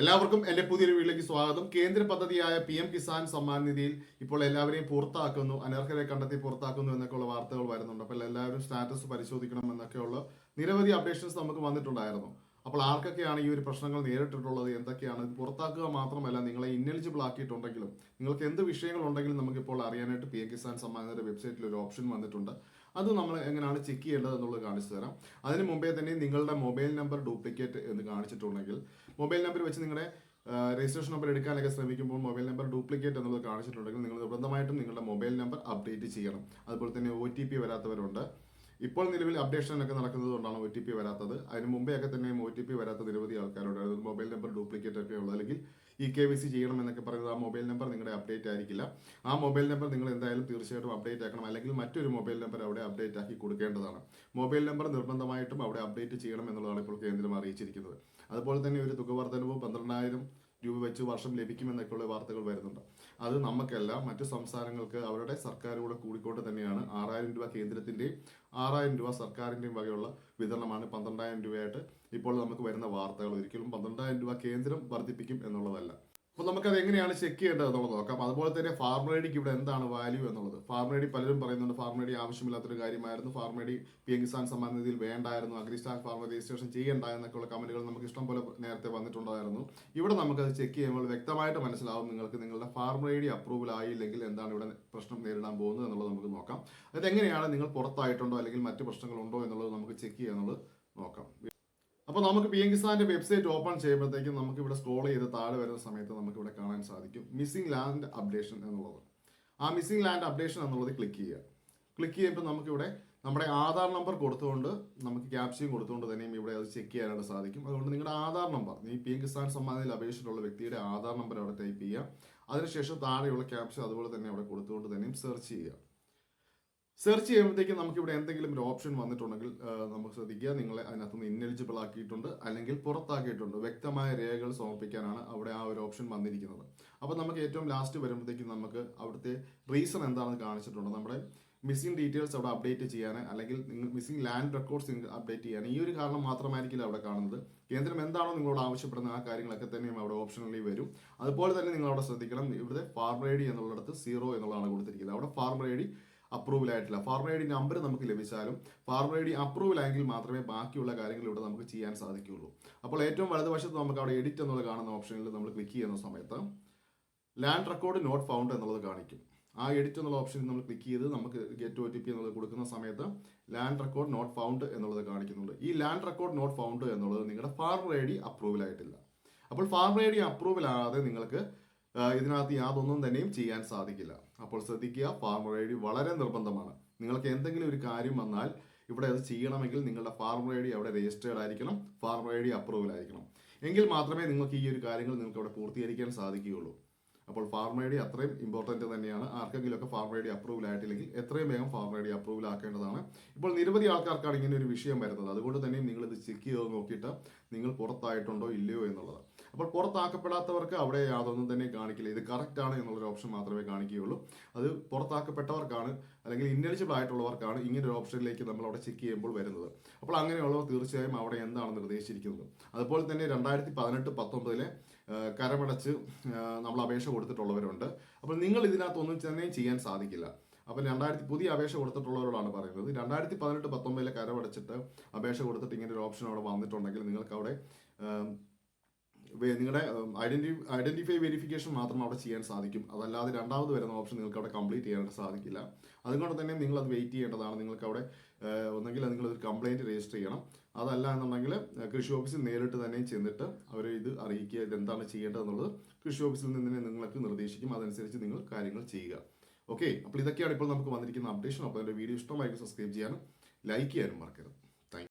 എല്ലാവർക്കും എന്റെ പുതിയൊരു വീട്ടിലേക്ക് സ്വാഗതം. കേന്ദ്ര പദ്ധതിയായ പി എം കിസാൻ സമ്മാൻ നിധിയിൽ ഇപ്പോൾ എല്ലാവരെയും പുറത്താക്കുന്നു അനർഹരെ കണ്ടെത്തി പുറത്താക്കുന്നു എന്നൊക്കെയുള്ള വാർത്തകൾ വരുന്നുണ്ട്. അപ്പോൾ എല്ലാവരും സ്റ്റാറ്റസ് പരിശോധിക്കണം എന്നൊക്കെയുള്ള നിരവധി അപ്ഡേഷൻസ് നമുക്ക് വന്നിട്ടുണ്ടായിരുന്നു. അപ്പോൾ ആർക്കൊക്കെയാണ് ഈ ഒരു പ്രശ്നങ്ങൾ നേരിട്ടിട്ടുള്ളത് എന്തൊക്കെയാണ് ഇത് പുറത്താക്കുക മാത്രമല്ല നിങ്ങളെ ഇന്നലിജിബിൾ ആക്കിയിട്ടുണ്ടെങ്കിലും നിങ്ങൾക്ക് എന്ത് വിഷയങ്ങളുണ്ടെങ്കിലും നമുക്കിപ്പോൾ അറിയാനായിട്ട് പി എം കിസാൻ സമ്മാൻ വെബ്സൈറ്റിൽ ഒരു ഓപ്ഷൻ വന്നിട്ടുണ്ട്. അത് നമ്മൾ എങ്ങനെയാണ് ചെക്ക് ചെയ്യേണ്ടത് എന്നുള്ളത് കാണിച്ചു തരാം. അതിന് മുമ്പേ തന്നെ നിങ്ങളുടെ മൊബൈൽ നമ്പർ ഡ്യൂപ്ലിക്കേറ്റ് എന്ന് കാണിച്ചിട്ടുണ്ടെങ്കിൽ മൊബൈൽ നമ്പർ വെച്ച് നിങ്ങളുടെ രജിസ്ട്രേഷൻ നമ്പർ എടുക്കാനൊക്കെ ശ്രമിക്കുമ്പോൾ മൊബൈൽ നമ്പർ ഡ്യൂപ്ലിക്കേറ്റ് എന്നുള്ളത് കാണിച്ചിട്ടുണ്ടെങ്കിൽ നിങ്ങൾ നിർബന്ധമായിട്ടും നിങ്ങളുടെ മൊബൈൽ നമ്പർ അപ്ഡേറ്റ് ചെയ്യണം. അതുപോലെ തന്നെ ഒ ടി പി വരാത്തവരുണ്ട്. ഇപ്പോൾ നിലവിൽ അപ്ഡേഷൻ ഒക്കെ നടക്കുന്നത് കൊണ്ടാണ് ഒ ടി പി വരാത്തത്. അതിന് മുമ്പേ ഒക്കെ തന്നെ ഒ ടി പി വരാത്ത നിരവധി ആൾക്കാരുണ്ട്. അതായത് മൊബൈൽ നമ്പർ ഡ്യൂപ്ലിക്കേറ്റ് ഒക്കെ ഉള്ളത്. അല്ലെങ്കിൽ ഇ കെ വി സി ചെയ്യണം എന്നൊക്കെ പറയുന്നത് ആ മൊബൈൽ നമ്പർ നിങ്ങളുടെ അപ്ഡേറ്റ് ആയിരിക്കില്ല. ആ മൊബൈൽ നമ്പർ നിങ്ങൾ എന്തായാലും തീർച്ചയായിട്ടും അപ്ഡേറ്റ് ആക്കണം. അല്ലെങ്കിൽ മറ്റൊരു മൊബൈൽ നമ്പർ അവിടെ അപ്ഡേറ്റ് ആക്കി കൊടുക്കേണ്ടതാണ്. മൊബൈൽ നമ്പർ നിർബന്ധമായിട്ടും അവിടെ അപ്ഡേറ്റ് ചെയ്യണം എന്നുള്ളതാണ് ഇപ്പോൾ കേന്ദ്രം അറിയിച്ചിരിക്കുന്നത്. അതുപോലെ തന്നെ ഒരു തുക വർധനവ് പന്ത്രണ്ടായിരം രൂപ വെച്ച് വർഷം ലഭിക്കുമെന്നൊക്കെയുള്ള വാർത്തകൾ വരുന്നുണ്ട്. അത് നമുക്കല്ല മറ്റു സംസ്ഥാനങ്ങൾക്ക് അവരുടെ സർക്കാരുകൂടെ കൂടിക്കൊണ്ട് തന്നെയാണ് ആറായിരം രൂപ കേന്ദ്രത്തിന്റെയും ആറായിരം രൂപ സർക്കാരിന്റെയും വകയുള്ള വിതരണമാണ് പന്ത്രണ്ടായിരം രൂപയായിട്ട് ഇപ്പോൾ നമുക്ക് വരുന്ന വാർത്തകൾ. ഒരിക്കലും പന്ത്രണ്ടായിരം രൂപ കേന്ദ്രം വർദ്ധിപ്പിക്കും എന്നുള്ളതല്ല. അപ്പോൾ നമുക്കത് എങ്ങനെയാണ് ചെക്ക് ചെയ്യേണ്ടത് എന്നുള്ളത് നോക്കാം. അതുപോലെ തന്നെ ഫാർമർ ഐഡിക്ക് ഇവിടെ എന്താണ് വാല്യൂ എന്നുള്ളത്? ഫാർമർ പലരും പറയുന്നുണ്ട് ഫാർമർ ആവശ്യമില്ലാത്തൊരു കാര്യമായിരുന്നു. Farmer P M Kisan Samman നിധിയിൽ വേണ്ടായിരുന്നു. അഗ്രിസ്റ്റാക്ക് ഫാർമർ രജിസ്ട്രേഷൻ ചെയ്യേണ്ട എന്നൊക്കെയുള്ള കമന്റുകൾ നമുക്ക് ഇഷ്ടം പോലെ നേരത്തെ വന്നിട്ടുണ്ടായിരുന്നു. ഇവിടെ നമുക്ക് അത് ചെക്ക് ചെയ്യുമ്പോൾ വ്യക്തമായിട്ട് മനസ്സിലാവും നിങ്ങൾക്ക് നിങ്ങളുടെ ഫാർമർ അപ്രൂവൽ ആയില്ലെങ്കിൽ എന്താണ് ഇവിടെ പ്രശ്നം നേരിടാൻ പോകുന്നത് എന്നുള്ളത് നമുക്ക് നോക്കാം. അതെങ്ങനെയാണ് നിങ്ങൾ പുറത്തായിട്ടുണ്ടോ അല്ലെങ്കിൽ മറ്റു പ്രശ്നങ്ങളുണ്ടോ എന്നുള്ളത് നമുക്ക് ചെക്ക് ചെയ്യാന്നുള്ളത് നോക്കാം. അപ്പോൾ നമുക്ക് പി എം കിസാന്റെ വെബ്സൈറ്റ് ഓപ്പൺ ചെയ്യുമ്പോഴത്തേക്കും നമുക്ക് ഇവിടെ സ്ക്രോൾ ചെയ്ത് താഴെ വരുന്ന സമയത്ത് നമുക്ക് ഇവിടെ കാണാൻ സാധിക്കും മിസ്സിംഗ് ലാൻഡ് അപ്ഡേഷൻ എന്നുള്ളത്. ആ മിസ്സിംഗ് ലാൻഡ് അപ്ഡേഷൻ എന്നുള്ളത് ക്ലിക്ക് ചെയ്യുക. ക്ലിക്ക് ചെയ്യുമ്പോൾ നമുക്കിവിടെ നമ്മുടെ ആധാർ നമ്പർ കൊടുത്തുകൊണ്ട് നമുക്ക് ക്യാപ്ഷൻ കൊടുത്തുകൊണ്ട് തന്നെയും ഇവിടെ അത് ചെക്ക് ചെയ്യാനായിട്ട് സാധിക്കും. അതുകൊണ്ട് നിങ്ങളുടെ ആധാർ നമ്പർ ഈ പി എം കിസാൻ സമ്മാനത്തിൽ അപേക്ഷിച്ചിട്ടുള്ള വ്യക്തിയുടെ ആധാർ നമ്പർ അവിടെ ടൈപ്പ് ചെയ്യുക. അതിനുശേഷം താഴെയുള്ള ക്യാപ്ഷൻ അതുപോലെ തന്നെ അവിടെ കൊടുത്തുകൊണ്ട് തന്നെയും സെർച്ച് ചെയ്യുക. സെർച്ച് ചെയ്യുമ്പോഴത്തേക്കും നമുക്ക് ഇവിടെ എന്തെങ്കിലും ഒരു ഓപ്ഷൻ വന്നിട്ടുണ്ടെങ്കിൽ നമുക്ക് ശ്രദ്ധിക്കുക. നിങ്ങളെ അതിനകത്തുനിന്ന് ഇന്നെലിജിബിൾ ആക്കിയിട്ടുണ്ട് അല്ലെങ്കിൽ പുറത്താക്കിയിട്ടുണ്ട്. വ്യക്തമായ രേഖകൾ സമർപ്പിക്കാനാണ് അവിടെ ആ ഒരു ഓപ്ഷൻ വന്നിരിക്കുന്നത്. അപ്പോൾ നമുക്ക് ഏറ്റവും ലാസ്റ്റ് വരുമ്പോഴത്തേക്കും നമുക്ക് അവിടുത്തെ റീസൺ എന്താണെന്ന് കാണിച്ചിട്ടുണ്ട്. നമ്മുടെ മിസ്സിംഗ് ഡീറ്റെയിൽസ് അവിടെ അപ്ഡേറ്റ് ചെയ്യാൻ അല്ലെങ്കിൽ നിങ്ങൾ മിസ്സിംഗ് ലാൻഡ് റെക്കോർഡ്സ് നിങ്ങൾ അപ്ഡേറ്റ് ചെയ്യാൻ ഈ ഒരു കാരണം മാത്രമായിരിക്കില്ല അവിടെ കാണുന്നത്. കേന്ദ്രം എന്താണോ നിങ്ങളോട് ആവശ്യപ്പെടുന്ന ആ കാര്യങ്ങളൊക്കെ തന്നെയും അവിടെ ഓപ്ഷനിൽ വരും. അതുപോലെ തന്നെ നിങ്ങൾ അവിടെ ശ്രദ്ധിക്കണം. ഇവിടെ ഫാർമർ ഐ ഡി എന്നുള്ളിടത്ത് സീറോ എന്നുള്ളതാണ് കൊടുത്തിരിക്കുന്നത്. അവിടെ ഫാർമർ ഐ ഡി അപ്രൂവൽ ആയിട്ടില്ല ഫാർമർ ഐ ഡി നമ്പർ നമുക്ക് ലഭിച്ചാലും ഫാർമർ ഐ ഡി അപ്രൂവൽ ആയെങ്കിൽ മാത്രമേ ബാക്കിയുള്ള കാര്യങ്ങൾ ഇവിടെ നമുക്ക് ചെയ്യാൻ സാധിക്കുകയുള്ളൂ. അപ്പോൾ ഏറ്റവും വലതുവശത്ത് നമുക്ക് അവിടെ എഡിറ്റ് എന്നുള്ള കാണുന്ന ഓപ്ഷനിൽ നമ്മൾ ക്ലിക്ക് ചെയ്യുന്ന സമയത്ത് ലാൻഡ് റെക്കോർഡ് നോട്ട് ഫൗണ്ട് എന്നുള്ളത് കാണിക്കും. ആ എഡിറ്റ് എന്നുള്ള ഓപ്ഷനിൽ നമ്മൾ ക്ലിക്ക് ചെയ്ത് നമുക്ക് ഗെറ്റ് ഒ ടി പി എന്നുള്ളത് കൊടുക്കുന്ന സമയത്ത് ലാൻഡ് റെക്കോർഡ് നോട്ട് ഫൗണ്ട് എന്നുള്ളത് കാണിക്കുന്നുണ്ട്. ഈ ലാൻഡ് റെക്കോർഡ് നോട്ട് ഫൗണ്ട് എന്നുള്ളത് നിങ്ങളുടെ ഫാർമർ ഐ ഡി അപ്രൂവൽ ആയിട്ടില്ല. അപ്പോൾ ഫാർമർ ഐ ഡി അപ്രൂവൽ ആകാതെ നിങ്ങൾക്ക് ഇതിനകത്ത് യാതൊന്നും തന്നെയും ചെയ്യാൻ സാധിക്കില്ല. അപ്പോൾ ശ്രദ്ധിക്കുക ഫാർമർ ഐ ഡി വളരെ നിർബന്ധമാണ്. നിങ്ങൾക്ക് എന്തെങ്കിലും ഒരു കാര്യം വന്നാൽ ഇവിടെ അത് ചെയ്യണമെങ്കിൽ നിങ്ങളുടെ ഫാർമർ ഐ ഡി അവിടെ രജിസ്റ്റേർഡ് ആയിരിക്കണം ഫാർമർ ഐ ഡി അപ്രൂവൽ ആയിരിക്കണം. എങ്കിൽ മാത്രമേ നിങ്ങൾക്ക് ഈ ഒരു കാര്യങ്ങൾ നിങ്ങൾക്ക് അവിടെ പൂർത്തീകരിക്കാൻ സാധിക്കുകയുള്ളൂ. അപ്പോൾ ഫാർമർ ഐ ഡി അത്രയും ഇമ്പോർട്ടന്റ് തന്നെയാണ്. ആർക്കെങ്കിലുമൊക്കെ ഫാർമർ ഐ ഡി അപ്രൂവൽ ആയിട്ടില്ലെങ്കിൽ എത്രയും വേഗം ഫാർമർ ഐ ഡി അപ്രൂവൽ ആക്കേണ്ടതാണ്. ഇപ്പോൾ നിരവധി ആൾക്കാർക്കാണ് ഇങ്ങനെ ഒരു വിഷയം വരുന്നത്. അതുകൊണ്ട് തന്നെ നിങ്ങൾ ഇത് ചെക്ക് ചെയ്ത് നോക്കിയിട്ട് നിങ്ങൾ പുറത്തായിട്ടുണ്ടോ ഇല്ലയോ എന്നുള്ളത്. അപ്പോൾ പുറത്താക്കപ്പെടാത്തവർക്ക് അവിടെ യാതൊന്നും തന്നെ കാണിക്കില്ല. ഇത് കറക്റ്റ് ആണ് എന്നുള്ളൊരു ഓപ്ഷൻ മാത്രമേ കാണിക്കുകയുള്ളൂ. അത് പുറത്താക്കപ്പെട്ടവർക്കാണ് അല്ലെങ്കിൽ ഇന്നലിജിബിൾ ആയിട്ടുള്ളവർക്കാണ് ഇങ്ങനെ ഒരു ഓപ്ഷനിലേക്ക് നമ്മൾ അവിടെ ചെക്ക് ചെയ്യുമ്പോൾ വരുന്നത്. അപ്പോൾ അങ്ങനെയുള്ളവർ തീർച്ചയായും അവിടെ എന്താണ് നിർദ്ദേശിച്ചിരിക്കുന്നത്. അതുപോലെ തന്നെ രണ്ടായിരത്തി പതിനെട്ട് പത്തൊമ്പതിലെ കരമടച്ച് നമ്മൾ അപേക്ഷ കൊടുത്തിട്ടുള്ളവരുണ്ട്. അപ്പോൾ നിങ്ങൾ ഇതിനകത്തൊന്നും തന്നെ ചെയ്യാൻ സാധിക്കില്ല. അപ്പോൾ രണ്ടായിരത്തി പുതിയ അപേക്ഷ കൊടുത്തിട്ടുള്ളവരോടാണ് പറയുന്നത്. രണ്ടായിരത്തി പതിനെട്ട് പത്തൊമ്പതിലെ കരമടച്ചിട്ട് അപേക്ഷ കൊടുത്തിട്ട് ഇങ്ങനെ ഒരു ഓപ്ഷൻ അവിടെ വന്നിട്ടുണ്ടെങ്കിൽ നിങ്ങൾക്ക് അവിടെ നിങ്ങളുടെ ഐഡന്റി ഐഡന്റിഫൈ വെരിഫിക്കേഷൻ മാത്രം അവിടെ ചെയ്യാൻ സാധിക്കും. അതല്ലാതെ രണ്ടാമത് വരുന്ന ഓപ്ഷൻ നിങ്ങൾക്ക് അവിടെ കംപ്ലീറ്റ് ചെയ്യാനായിട്ട് സാധിക്കില്ല. അതുകൊണ്ട് തന്നെ നിങ്ങൾ അത് വെയിറ്റ് ചെയ്യേണ്ടതാണ്. നിങ്ങൾക്ക് അവിടെ ഒന്നെങ്കിൽ നിങ്ങൾ ഒരു കംപ്ലൈന്റ് രജിസ്റ്റർ ചെയ്യണം. അതല്ല എന്നുണ്ടെങ്കിൽ കൃഷി ഓഫീസിൽ നേരിട്ട് തന്നെ ചെന്നിട്ട് അവർ ഇത് അറിയിക്കുക എന്താണ് ചെയ്യേണ്ടത് എന്നുള്ളത് കൃഷി ഓഫീസിൽ നിന്ന് നിങ്ങൾക്ക് നിർദ്ദേശിക്കും. അതനുസരിച്ച് നിങ്ങൾ കാര്യങ്ങൾ ചെയ്യുക. ഓക്കെ അപ്പോൾ ഇതൊക്കെയാണ് ഇപ്പോൾ നമുക്ക് വന്നിരിക്കുന്ന അപ്ഡേഷൻ അപ്പോൾ എന്റെ വീഡിയോ ഇഷ്ടമായിരിക്കും സബ്സ്ക്രൈബ് ചെയ്യാനും ലൈക്ക് ചെയ്യാനും മറക്കരുത്.